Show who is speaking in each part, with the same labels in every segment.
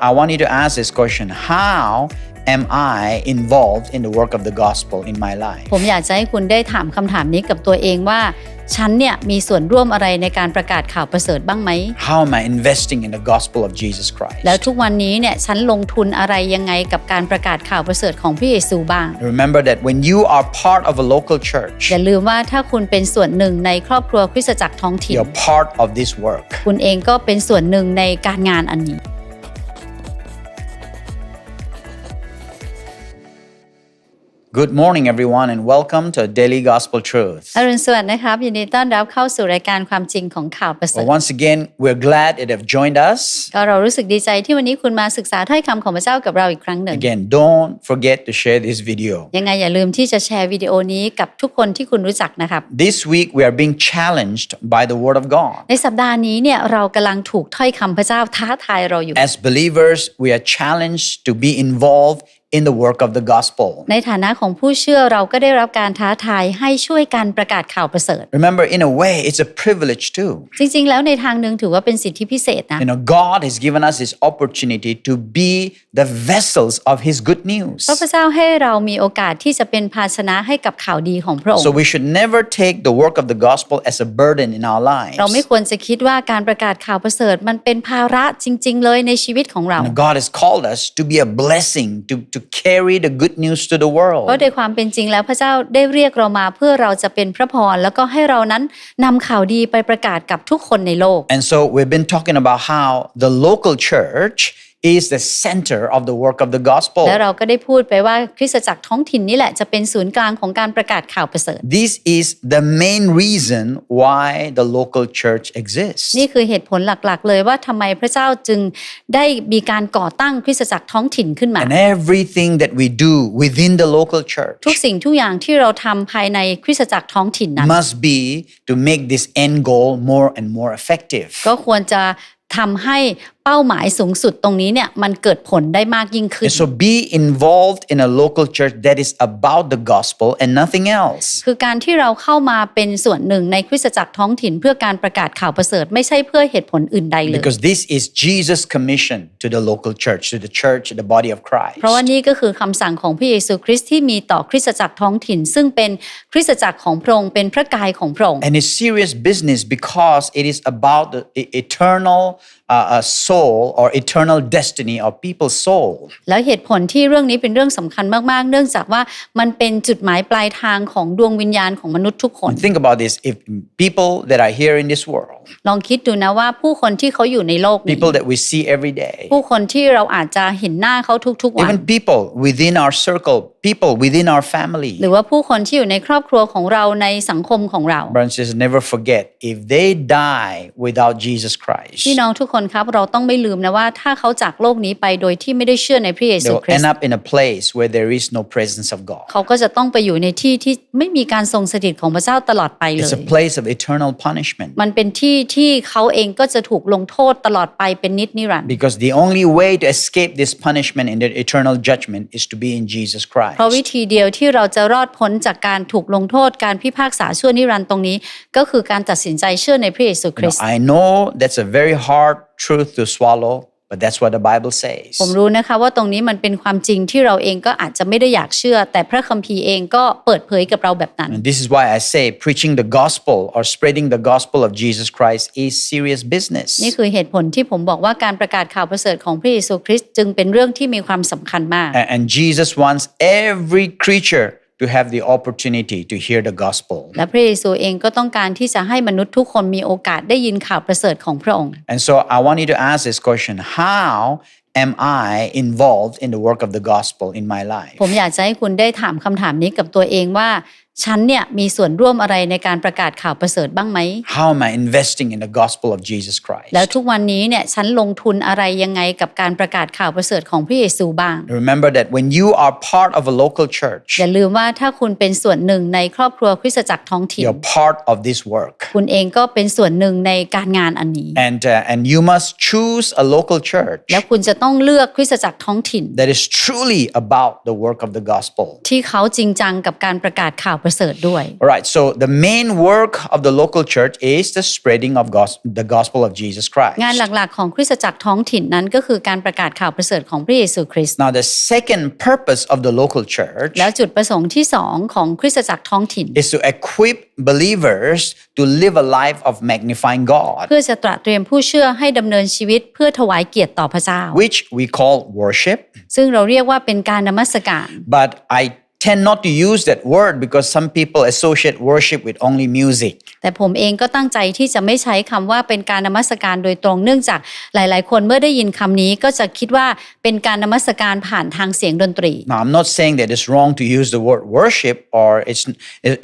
Speaker 1: I want you to ask this question How am I involved in the work of the gospel in my life?
Speaker 2: ผมอยากจะให้คุณได้ถามคำถามนี้กับตัวเองว่า ฉันเนี่ยมีส่วนร่วมอะไรในการประกาศข่าวประเสริฐบ้างไหม
Speaker 1: How am I investing in the gospel of Jesus Christ?
Speaker 2: แล้วทุกวันนี้เนี่ยฉันลงทุนอะไรยังไงกับการประกาศข่าวประเสริฐของพระเยซูบ้าง
Speaker 1: Remember that when you are part of a local church,
Speaker 2: อย่าลืมว่าถ้าคุณเป็นส่วนหนึ่งในครอบครัวคริสตจักรท้องถิ่น
Speaker 1: you're part of this work.
Speaker 2: คุณเองก็เป็นส่วนหนึ่งในการงานอันนี้
Speaker 1: Good morning, everyone, and welcome to Daily Gospel Truth.
Speaker 2: อรุณสวัสดิ์นะครับยินดีต้อนรับเข้าสู่รายการความจริงของข่าวประเสริ
Speaker 1: Well,
Speaker 2: ฐ
Speaker 1: once again, we're glad that have joined us.
Speaker 2: ก็เรารู้สึกดีใจที่วันนี้คุณมาศึกษาถ้อยคำของพระเจ้ากับเราอีกครั้งหนึ่ง
Speaker 1: Again, don't forget to share this video.
Speaker 2: ยังไงอย่าลืมที่จะแชร์วิดีโอนี้กับทุกคนที่คุณรู้จักนะครับ
Speaker 1: This week, we are being challenged by the Word of God.
Speaker 2: ในสัปดาห์นี้เนี่ยเรากำลังถูกถ้อยคำพระเจ้าท้าทายเราอยู่
Speaker 1: As believers, we are challenged to be involved in the work of the gospel.
Speaker 2: ในฐานะของผู้เชื่อเราก็ได้รับการท้าทายให้ช่วยกันประกาศข่าวประเสริฐ
Speaker 1: Remember, in a way, it's a privilege too.
Speaker 2: จริงๆ แล้วในทางหนึ่งถือว่าเป็นสิทธิพิเศษนะ
Speaker 1: You know, God has given us this opportunity to be the vessels of His good news.
Speaker 2: เพราะพระเจ้าให้เรามีโอกาสที่จะเป็นภาชนะให้กับข่าวดีของพระองค์
Speaker 1: So we should never take the work of the gospel as a burden in our lives.
Speaker 2: เราไม่ควรจะคิดว่าการประกาศข่าวประเสริฐมันเป็นภาระจริง ๆ เลยในชีวิตของเรา
Speaker 1: God has called us to be a blessing, to, to carry the good news to the
Speaker 2: เพราะ
Speaker 1: world.
Speaker 2: โดยความเป็นจริงแล้วพระเจ้าได้เรียกเรามาเพื่อเราจะเป็นพระพรแล้วก็ให้เรานั้นนำข่าวดีไปประกาศกับทุกคนในโลก
Speaker 1: And so we've been talking about how the local church is the center of the work of the gospel.
Speaker 2: และเราก็ได้พูดไปว่าคริสตจักรท้องถิ่นนี่แหละจะเป็นศูนย์กลางของการประกาศข่าวประเสริฐ
Speaker 1: This is the main reason why the local church exists.
Speaker 2: นี่คือเหตุผลหลักๆ เลยว่าทำไมพระเจ้าจึงได้มีการก่อตั้งคริสตจักรท้องถิ่นขึ้นมา
Speaker 1: And everything that we do within the local church
Speaker 2: ทุกสิ่งทุกอย่างที่เราทำภายในคริสตจักรท้องถิ่นนั้น
Speaker 1: must be to make this end goal more and more effective.
Speaker 2: ก็ควรจะทำให้ เป้าหมายสูงสุดตรงนี้เนี่ยมันเกิดผลได้มากยิ่งขึ้น
Speaker 1: And so be involved in a local church that is about the gospel and nothing else.
Speaker 2: คือการที่เราเข้ามาเป็นส่วนหนึ่งในคริสตจักรท้องถิ่นเพื่อการประกาศข่าวประเสริฐไม่ใช่เพื่อเหตุผลอื่นใดเลย
Speaker 1: Because this is Jesus' commission to the local church, to the church, the body of Christ.
Speaker 2: เพราะว่านี่ก็คือคำสั่งของพระเยซูคริสต์ที่มีต่อคริสตจักรท้องถิ่น ซึ่งเป็นคริสตจักรของพระองค์เป็นพระกายของพระองค์
Speaker 1: And it's serious business because it is about the e- eternal uh, uh, soul or eternal destiny of people's soul.
Speaker 2: แล้วเหตุผลที่เรื่องนี้เป็นเรื่องสำคัญมากๆ เนื่องจากว่ามันเป็นจุดหมายปลายทางของดวงวิญญาณของมนุษย์ทุกคน
Speaker 1: Think about this if people that are here in this world,
Speaker 2: ลองคิดดูนะว่าผู้คนที่เขาอยู่ในโลกนี้
Speaker 1: people that we see every day,
Speaker 2: ผู้คนที่เราอาจจะเห็นหน้าเขาทุกๆวัน
Speaker 1: even people within our circle, people within our family,
Speaker 2: หรือว่าผู้คนที่อยู่ในครอบครัวของเราในสังคมของเรา
Speaker 1: brothers and sisters, never forget if they die without Jesus Christ,
Speaker 2: พี่น้องทุกคนครับเราต้องไม่ลืมนะว่าถ้าเขาจากโลกนี้ไปโดยที่ไม่ได้เชื่อในพระเย
Speaker 1: they
Speaker 2: ซู
Speaker 1: will
Speaker 2: คริส
Speaker 1: end
Speaker 2: ต์
Speaker 1: up in a place where there is no presence of God.
Speaker 2: เขาก็จะต้องไปอยู่ในที่ที่ไม่มีการทรงสถิตของพระเจ้าตลอดไปเล
Speaker 1: It's
Speaker 2: ย
Speaker 1: a place of eternal punishment.
Speaker 2: มันเป็นที่ที่เขาเองก็จะถูกลงโทษตลอดไปเป็นนิจนิรันดร์
Speaker 1: Because the only way to escape this punishment and the eternal judgment is to be in Jesus
Speaker 2: เพราะวิธีเดียวที่เราจะรอดพ้นจากการถูกลงโทษการพิพากษาชั่วนิรันดร์ตรงนี้ ก็คือการตัดสินใจเชื่อในพระเยซูคริสต์
Speaker 1: I know that's a very hard truth to swallow, but that's what the Bible says.
Speaker 2: ผมรู้นะคะว่าตรงนี้มันเป็นความจริงที่เราเองก็อาจจะไม่ได้อยากเชื่อ แต่พระคัมภีร์เองก็เปิดเผยกับเราแบบนั้น
Speaker 1: And this is why I say preaching the gospel or spreading the gospel of Jesus Christ is serious business.
Speaker 2: นี่คือเหตุผลที่ผมบอกว่าการประกาศข่าวประเสริฐของพระเยซูคริสต์จึงเป็นเรื่องที่มีความสำคัญมาก
Speaker 1: A- And Jesus wants every creature to have the opportunity to hear the gospel.
Speaker 2: และพระเยซูเองก็ต้องการที่จะให้มนุษย์ทุกคนมีโอกาสได้ยินข่าวประเสริฐของพระองค์
Speaker 1: And so I want you to ask this question How am I involved in the work of the gospel in my life?
Speaker 2: ผมอยากจะให้คุณได้ถามคำถามนี้กับตัวเองว่า ฉันเนี่ยมีส่วนร่วมอะไรในการประกาศข่าวประเสริฐบ้างไหม
Speaker 1: How am I investing in the gospel of Jesus Christ?
Speaker 2: แล้วทุกวันนี้เนี่ยฉันลงทุนอะไรยังไงกับการประกาศข่าวประเสริฐของพระเยซูบ้าง
Speaker 1: Remember that when you are part of a local church,
Speaker 2: อย่าลืมว่าถ้าคุณเป็นส่วนหนึ่งในครอบครัวคริสตจักรท้องถิ่น
Speaker 1: you're part of this work.
Speaker 2: คุณเองก็เป็นส่วนหนึ่งในการงานอันนี้
Speaker 1: And, uh, and you must choose a local church
Speaker 2: แล้วคุณจะต้องต้องเลือกคริสตจักรท้องถิ่น
Speaker 1: that is truly about the work of the gospel.
Speaker 2: ที่เขาจริงจังกับการประกาศข่าวปรเสริฐด้วย
Speaker 1: All right, so the main work of the local church is the spreading of gos- the gospel of Jesus Christ.
Speaker 2: งานหลักๆ ของคริสตจักรท้องถิ่นนั้นก็คือการประกาศข่าวประเสริฐของพระเยซูคริสต์
Speaker 1: Now, the second purpose of the local church
Speaker 2: แล้วจุดประสงค์ที่สองของคริสตจักรท้องถิ่น
Speaker 1: is to equip believers to live a life of magnifying God,
Speaker 2: เพื่อจะตระเตรียมผู้เชื่อให้ดำเนินชีวิตเพื่อถวายเกียรติต่อพระเจ้า
Speaker 1: which we call worship.
Speaker 2: ซึ่งเราเรียกว่าเป็นการนมัสการ
Speaker 1: But I tend not to use that word because some people associate worship with only music.
Speaker 2: แต่ผมเองก็ตั้งใจที่จะไม่ใช้คำว่าเป็นการนมัสการโดยตรงเนื่องจากหลาย ๆ คนเมื่อได้ยินคำนี้ก็จะคิดว่าเป็นการนมัสการผ่านทางเสียงดนตรี
Speaker 1: Now, I'm not saying that it's wrong to use the word worship or it's,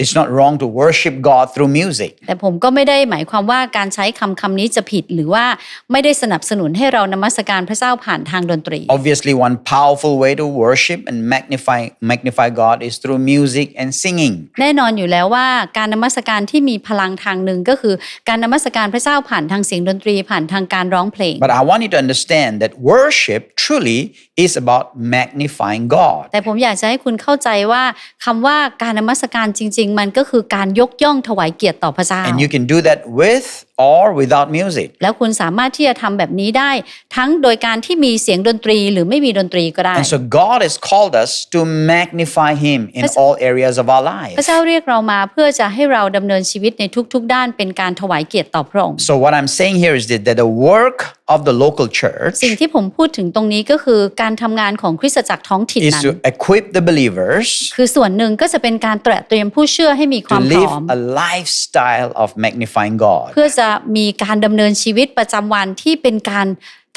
Speaker 1: it's not wrong to worship God through music.
Speaker 2: แต่ผมก็ไม่ได้หมายความว่าการใช้คำคำนี้จะผิด หรือว่าไม่ได้สนับสนุนให้เรานมัสการพระเจ้าผ่านทางดนตรี
Speaker 1: Obviously, one powerful way to worship and magnify, magnify God is through music and singing.
Speaker 2: แน่นอนอยู่แล้วว่าการนมัสการที่มีพลังทางหนึ่งก็คือการนมัสการพระเจ้าผ่านทางเสียงดนตรีผ่านทางการร้องเพลง
Speaker 1: But I want you to understand that worship truly is about magnifying God.
Speaker 2: แต่ผมอยากจะให้คุณเข้าใจว่าคำว่าการนมัสการจริง ๆ มันก็คือการยกย่องถวายเกียรติต่อพระเจ้า
Speaker 1: And you can do that with or without music.
Speaker 2: แล้วคุณสามารถที่จะทำแบบนี้ได้ ทั้งโดยการที่มีเสียงดนตรีหรือไม่มีดนตรีก็ได้
Speaker 1: And so God has called us to magnify Him in
Speaker 2: That's-
Speaker 1: all areas of our
Speaker 2: พระ
Speaker 1: life.
Speaker 2: เจ้าเรียกเรามาเพื่อจะให้เราดำเนินชีวิตในทุก ๆ ด้านเป็นการถวายเกียรติต่อพระองค์
Speaker 1: So what I'm saying here is that, that the work of the local church
Speaker 2: สิ่งที่ผมพูดถึงตรงนี้ก็คือการทำงานของคริสตจักรท้องถิ่น
Speaker 1: is
Speaker 2: นั้น
Speaker 1: to equip the believers
Speaker 2: คือส่วนหนึ่งก็จะเป็นการตระเตรียมผู้เชื่อให้มีค
Speaker 1: to
Speaker 2: วามพ
Speaker 1: live
Speaker 2: ร้อม
Speaker 1: a lifestyle of magnifying God.
Speaker 2: เพื่อจะมีการดำเนินชีวิตประจำวันที่เป็นการ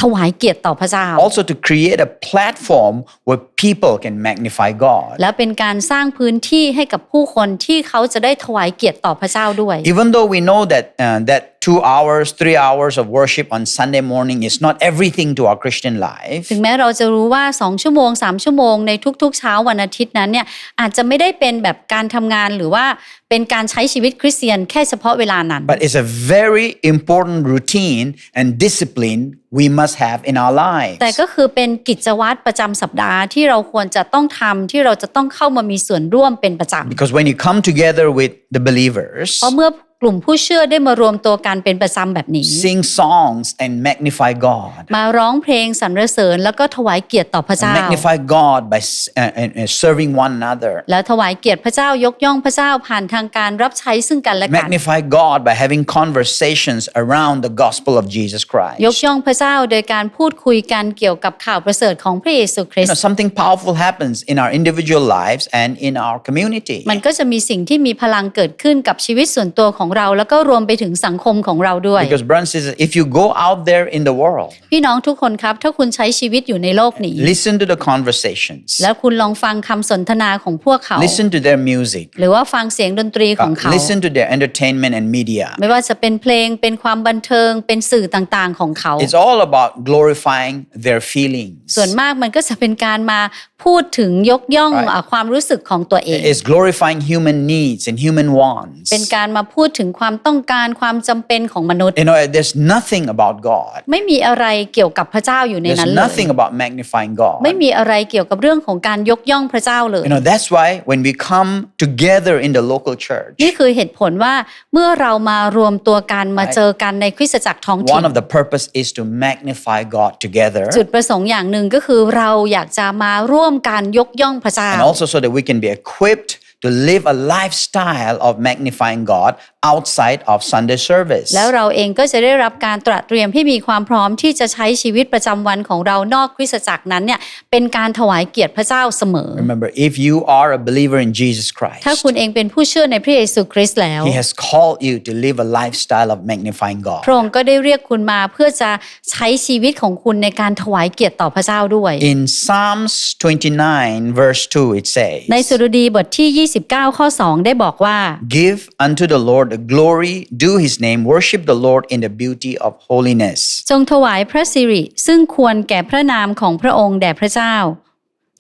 Speaker 2: ถวายเกียรติต่อพระเจ้า
Speaker 1: Also to create a platform where people can magnify God.
Speaker 2: และเป็นการสร้างพื้นที่ให้กับผู้คนที่เขาจะได้ถวายเกียรติต่อพระเจ้าด้วย
Speaker 1: Even though we know that uh, that two hours, three hours of worship on Sunday morning is not everything to our Christian life,
Speaker 2: ถึงแม้เราจะรู้ว่า 2 ชั่วโมง 3 ชั่วโมงในทุกๆ เช้าวันอาทิตย์นั้นเนี่ยอาจจะไม่ได้เป็นแบบการทำงานหรือว่าเป็นการใช้ชีวิตคริสเตียนแค่เฉพาะเวลานั้น
Speaker 1: but it's a very important routine and discipline we must have in our lives.
Speaker 2: แต่ก็คือเป็นกิจวัตรประจำสัปดาห์ที่เราควรจะต้องทำที่เราจะต้องเข้ามามีส่วนร่วมเป็นประจำ
Speaker 1: Because when you come together with the believers,
Speaker 2: เพราะเมื่อ กลุ่มผู้เชื่อได้มารวมตัวกันเป็นประจำแบบนี้
Speaker 1: sing songs and magnify God.
Speaker 2: มาร้องเพลงสรรเสริญแล้วก็ถวายเกียรติต่อพระเจ้า
Speaker 1: Magnify God by s- uh, uh, uh, serving one another.
Speaker 2: แล้วถวายเกียรติพระเจ้ายกย่องพระเจ้าผ่านทางการรับใช้ซึ่งกันและกัน
Speaker 1: Magnify God by having conversations around the gospel of Jesus
Speaker 2: ยก
Speaker 1: Christ.
Speaker 2: ย่องพระเจ้าโดยการพูดคุยกันเกี่ยวกับข่าวประเสริฐของพระเยซูคริส
Speaker 1: You know,
Speaker 2: ต์
Speaker 1: something powerful happens in our individual lives and in our community.
Speaker 2: มันก็จะมีสิ่งที่มีพลังเกิดขึ้นกับชีวิตส่วนตัวของเราแล้วก็รวมไปถึงสังคมของเราด้วย
Speaker 1: Because brothers and sisters, if you go out there in the world,
Speaker 2: พี่น้องทุกคนครับ ถ้าคุณใช้ชีวิตอยู่ในโลกนี้
Speaker 1: listen to the conversations,
Speaker 2: แล้วคุณลองฟังคำสนทนาของพวกเขา
Speaker 1: listen to their music,
Speaker 2: หรือว่าฟังเสียงดนตรีของ
Speaker 1: uh,
Speaker 2: เขา
Speaker 1: listen to their entertainment and media.
Speaker 2: ไม่ว่าจะเป็นเพลงเป็นความบันเทิงเป็นสื่อต่างๆของเขา
Speaker 1: It's all about glorifying their feelings.
Speaker 2: ส่วนมากมันก็จะเป็นการมาพูดถึงยกย่อง
Speaker 1: Right.
Speaker 2: อะความรู้สึกของตัวเอง
Speaker 1: It's glorifying human needs and human wants.
Speaker 2: เป็นการมาพูดถึงความต้องการความจำเป็นของมนุษย์
Speaker 1: You know, there's nothing about God.
Speaker 2: ไม่มีอะไรเกี่ยวกับพระเจ้าอยู่ใน
Speaker 1: There's
Speaker 2: นั้นเลย
Speaker 1: nothing about magnifying God.
Speaker 2: ไม่มีอะไรเกี่ยวกับเรื่องของการยกย่องพระเจ้าเลย
Speaker 1: You know, that's why when we come together in the local church,
Speaker 2: นี่คือเหตุผลว่าเมื่อเรามารวมตัวกันมาเจอกันในคริสตจักรท้องถิ่น
Speaker 1: one of the purpose is to magnify God together
Speaker 2: จุดประสงค์อย่างหนึ่งก็คือเราอยากจะมาร่วมกันยกย่องพระเจ้า
Speaker 1: and also so that we can be equipped to live a lifestyle of magnifying God outside of Sunday service.
Speaker 2: แล้วเราเองก็จะได้รับการตระเตรียมให้มีความพร้อมที่จะใช้ชีวิตประจำวันของเรานอกคริสตจักรนั้นเนี่ยเป็นการถวายเกียรติพระเจ้าเสมอ
Speaker 1: Remember, if you are a believer in Jesus
Speaker 2: ถ้า
Speaker 1: Christ,
Speaker 2: คุณเองเป็นผู้เชื่อในพระเยซูคริสต์แล้ว
Speaker 1: He has called you to live a lifestyle of magnifying God.
Speaker 2: พระองค์ก็ได้เรียกคุณมาเพื่อจะใช้ชีวิตของคุณในการถวายเกียรติต่อพระเจ้าด้วย
Speaker 1: In Psalms 29, verse 2, it
Speaker 2: ใน
Speaker 1: says,
Speaker 2: สุรดีบทที่29 ข้อ 2 ได้บอกว่า
Speaker 1: Give unto the Lord the glory, do his name, worship the Lord in the beauty of holiness.
Speaker 2: จงถวายพระสิริ ซึ่งควรแก่พระนามของพระองค์แด่พระเจ้า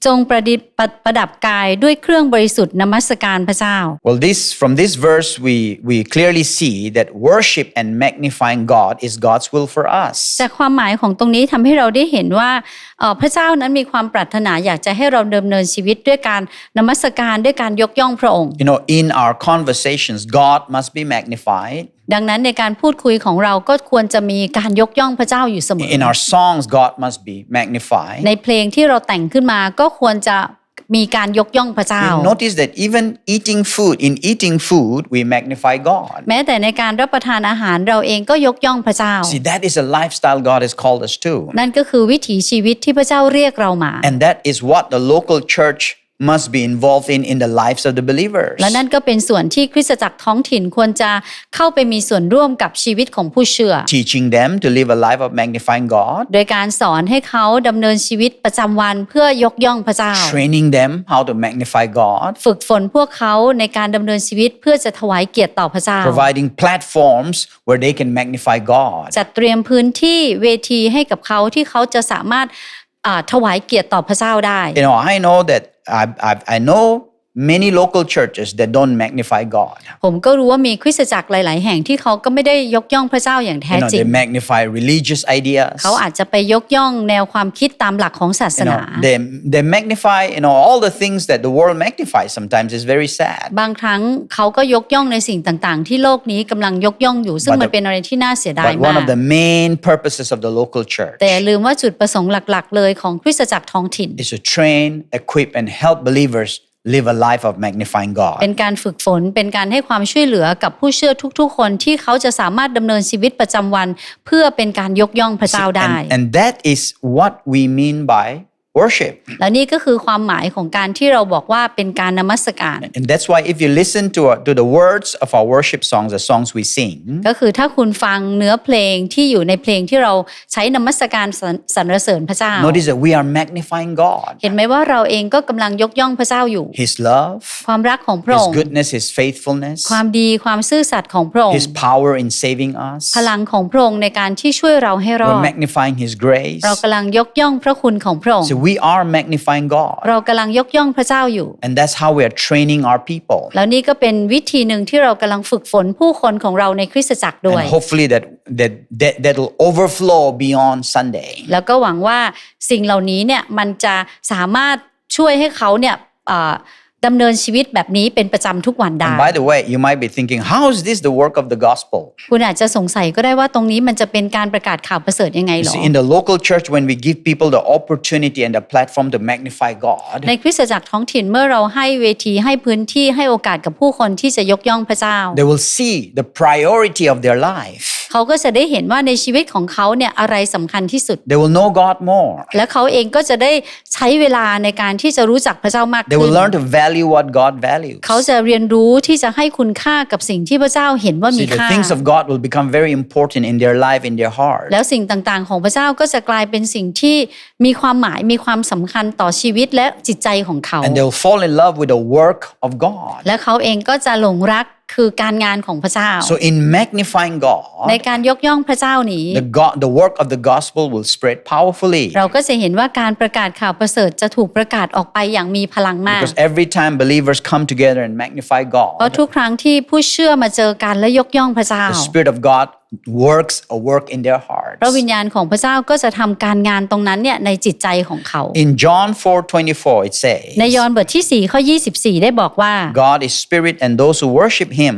Speaker 2: จงประดิษฐ์ประประดับกายด้วยเครื่องบริสุทธิ์นมัสการพระเจ้า
Speaker 1: Well, this from this verse we we clearly see that worship and magnifying God is God's will for us.
Speaker 2: จากความหมายของตรงนี้ทำให้เราได้เห็นว่าเอ่อพระเจ้านั้นมีความปรารถนาอยากจะให้เราดำเนินชีวิตด้วยการนมัสการด้วยการยกย่องพระองค์
Speaker 1: You know, in our conversations, God must be magnified.
Speaker 2: ดังนั้นในการพูดคุยของเราก็ควรจะมีการยกย่องพระเจ้าอยู่เสมอ
Speaker 1: In our songs, God must be magnified.
Speaker 2: ในเพลงที่เราแต่งขึ้นมาก็ควรจะมีการยกย่องพระเจ้า
Speaker 1: You notice that even eating food, in eating food, we magnify God.
Speaker 2: แม้แต่ในการรับประทานอาหารเราเองก็ยกย่องพระเจ้า
Speaker 1: See, that is a lifestyle God has called us to.
Speaker 2: นั่นก็คือวิถีชีวิตที่พระเจ้าเรียกเรามา
Speaker 1: And that is what the local church must be involved in in the lives of the believers.
Speaker 2: และนั่นก็เป็นส่วนที่คริสตจักรท้องถิ่นควรจะเข้าไปมีส่วนร่วมกับชีวิตของผู้เชื่อ
Speaker 1: Teaching them to live a life of magnifying God,
Speaker 2: โดยการสอนให้เขาดำเนินชีวิตประจำวันเพื่อยกย่องพระเจ้า
Speaker 1: training them how to magnify God,
Speaker 2: ฝึกฝนพวกเขาในการดำเนินชีวิตเพื่อจะถวายเกียรติต่อพระเจ้า
Speaker 1: providing platforms where they can magnify God.
Speaker 2: จัดเตรียมพื้นที่เวทีให้กับเขาที่เขาจะสามารถอ่าถวายเกียรติต่อพระเจ้าได้
Speaker 1: You know, I know that I, I, I know many local churches that don't magnify God.
Speaker 2: ผมก็รู้ว่ามีคริสตจักรหลาย ๆ แห่งที่เขาก็ไม่ได้ยกย่องพระเจ้าอย่างแท้
Speaker 1: You know,
Speaker 2: จริง
Speaker 1: they magnify religious ideas.
Speaker 2: เขาอาจจะไปยกย่องแนวความคิดตามหลักของศาส
Speaker 1: You
Speaker 2: นา
Speaker 1: know, they, they magnify, you know, all the things that the world magnifies sometimes is very sad.
Speaker 2: บางครั้งเขาก็ยกย่องในสิ่งต่าง ๆ ที่โลกนี้กำลังยกย่องอยู่ ซึ่ง
Speaker 1: But the-
Speaker 2: มันเป็นอะไรที่น่าเสียดาย
Speaker 1: But one
Speaker 2: มาก
Speaker 1: of the main purposes of the local church
Speaker 2: แต่อย่าลืมว่าจุดประสงค์หลัก ๆ เลยของคริสตจักรท้องถิ่น
Speaker 1: is to train, equip, and help believers live a life of magnifying God.
Speaker 2: เป็นการฝึกฝนเป็นการให้ความช่วยเหลือกับผู้เชื่อทุก ๆ คนที่เขาจะสามารถดำเนินชีวิตประจำวัน เพื่อเป็นการยกย่องพระเจ้าได้
Speaker 1: And, and that is what we mean by worship.
Speaker 2: และนี่ก็คือความหมายของการที่เราบอกว่าเป็นการนมัสการ
Speaker 1: And that's why if you listen to, our, to the words of our worship songs, the songs we sing,
Speaker 2: ก็คือถ้าคุณฟังเนื้อเพลงที่อยู่ในเพลงที่เราใช้นมัสการสรรสรรเสริญพระเจ้า
Speaker 1: notice that we are magnifying God,
Speaker 2: เห็นไหมว่าเราเองก็กำลังยกย่องพระเจ้าอยู่
Speaker 1: His love,
Speaker 2: ความรักของพระ
Speaker 1: His
Speaker 2: องค์
Speaker 1: goodness, His faithfulness,
Speaker 2: ความดีความซื่อสัตย์ของพระองค์
Speaker 1: His power in saving us.
Speaker 2: พลังของพระองค์ในการที่ช่วยเราให้รอ
Speaker 1: We're
Speaker 2: ด
Speaker 1: magnifying His grace.
Speaker 2: เรากำลังยกย่องพระคุณของพระองค์
Speaker 1: So we are magnifying God.
Speaker 2: เรากำลังยกย่องพระเจ้าอยู่
Speaker 1: And that's how we are training our people.
Speaker 2: แล้วนี่ก็เป็นวิธีหนึ่งที่เรากำลังฝึกฝนผู้คนของเราในคริสตจักรด้วย
Speaker 1: And hopefully that, that, that, that'll overflow beyond Sunday.
Speaker 2: แล้วก็หวังว่าสิ่งเหล่านี้เนี่ยมันจะสามารถช่วยให้เขาเนี่ยอ่า ดำเนินชีวิตแบบนี้เป็นประจำทุกวันได้
Speaker 1: And by the way, you might be thinking, how is this the work of the gospel?
Speaker 2: คุณอาจจะสงสัยก็ได้ว่าตรงนี้มันจะเป็นการประกาศข่าวประเสริฐยังไง
Speaker 1: You
Speaker 2: หรอ
Speaker 1: see, in the local church, when we give people the opportunity and the platform to magnify God,
Speaker 2: ในคริสตจักรท้องถิ่นเมื่อเราให้เวทีให้พื้นที่ให้โอกาสกับผู้คนที่จะยกย่องพระเจ้า
Speaker 1: they will see the priority of their life.
Speaker 2: เขาก็จะได้เห็นว่าในชีวิตของเขาเนี่ยอะไรสำคัญที่สุด
Speaker 1: They will know God more.
Speaker 2: และเขาเองก็จะได้ใช้เวลาในการที่จะรู้จักพระเจ้ามาก
Speaker 1: They
Speaker 2: ขึ้น
Speaker 1: will learn to value what God values.
Speaker 2: เขาจะเรียนรู้ที่จะให้คุณค่ากับสิ่งที่พระเจ้าเห็นว่ามี
Speaker 1: See, the
Speaker 2: ค่า
Speaker 1: things of God will become very important in their life, in their heart.
Speaker 2: แล้วสิ่งต่างๆ ของพระเจ้าก็จะกลายเป็นสิ่งที่มีความหมายมีความสำคัญต่อชีวิตและจิตใจของเขา
Speaker 1: And they'll fall in love with the work of God.
Speaker 2: และเขาเองก็จะหลงรัก คือการงานของพระเจ้า
Speaker 1: So, in magnifying
Speaker 2: ใน
Speaker 1: God,
Speaker 2: การยกย่องพระเจ้านี้
Speaker 1: the, God, the work of the gospel will spread powerfully.
Speaker 2: เราก็จะเห็นว่าการประกาศข่าวประเสริฐจะถูกประกาศออกไปอย่างมีพลังมาก
Speaker 1: Because every time believers come together and magnify
Speaker 2: เพราะ
Speaker 1: God,
Speaker 2: ทุกครั้งที่ผู้เชื่อมาเจอกันและยกย่องพระเจ้า
Speaker 1: the Spirit of God works a work in their
Speaker 2: พระ
Speaker 1: hearts.
Speaker 2: วิญญาณของพระเจ้าก็จะทำการงานตรงนั้นเนี่ยในจิตใจของเขา
Speaker 1: In John 4:24 it
Speaker 2: ใน
Speaker 1: says,
Speaker 2: ยอห์นบทที่4ข้อ24 ได้บอกว่า
Speaker 1: God is spirit and those who worship him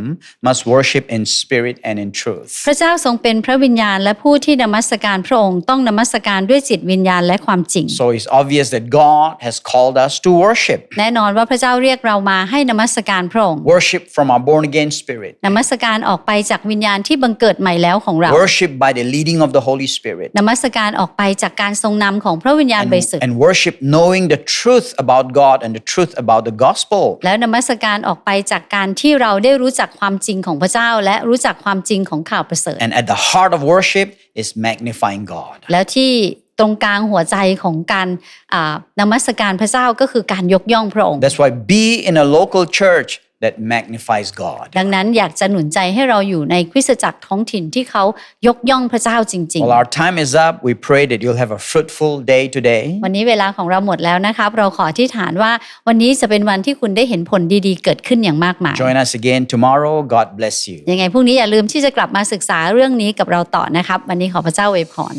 Speaker 1: must worship in spirit and in truth.
Speaker 2: พระเจ้าทรงเป็นพระวิญญาณและผู้ที่นมัสการพระองค์ต้องนมัสการด้วยจิตวิญญาณและความจริง
Speaker 1: So it's obvious that God has called us to worship.
Speaker 2: แน่นอนว่าพระเจ้าเรียกเรามาให้นมัสการพระองค์
Speaker 1: Worship from our born again spirit.
Speaker 2: นมัสการออกไปจากวิญญาณที่บังเกิดใหม่แล้วของเรา
Speaker 1: Worship by the leading of the Holy Spirit.
Speaker 2: นมัสการออกไปจากการทรงนำของพระวิญญาณบริสุทธิ์
Speaker 1: And worship knowing the truth about God and the truth about the gospel.
Speaker 2: แล้วนมัสการออกไปจากการที่เราได้รู้จักความจริงของพระเจ้า และรู้จักความจริงของข่าวประเสริฐ
Speaker 1: And at the heart of worship is magnifying God.
Speaker 2: แล้วที่ตรงกลางหัวใจของการอ่านมัสการพระเจ้าก็คือการยกย่องพระองค์
Speaker 1: That's why be in a local church that magnifies God.
Speaker 2: ดังนั้นอยากจะหนุนใจให้เราอยู่ในคริสตจักรท้องถิ่นที่เขายกย่องพระเจ้าจริง
Speaker 1: Well, our time is up. We pray that you'll have a fruitful day today.
Speaker 2: ๆวันนี้เวลาของเราหมดแล้วนะครับเราขออธิษฐานว่าวันนี้จะเป็นวันที่คุณได้เห็นผลดีๆ เกิดขึ้นอย่างมากมาย
Speaker 1: Join us again tomorrow. God bless you.
Speaker 2: ยังไงพรุ่งนี้อย่าลืมที่จะกลับมาศึกษาเรื่องนี้กับเราต่อนะครับ วันนี้ขอพระเจ้าอวยพร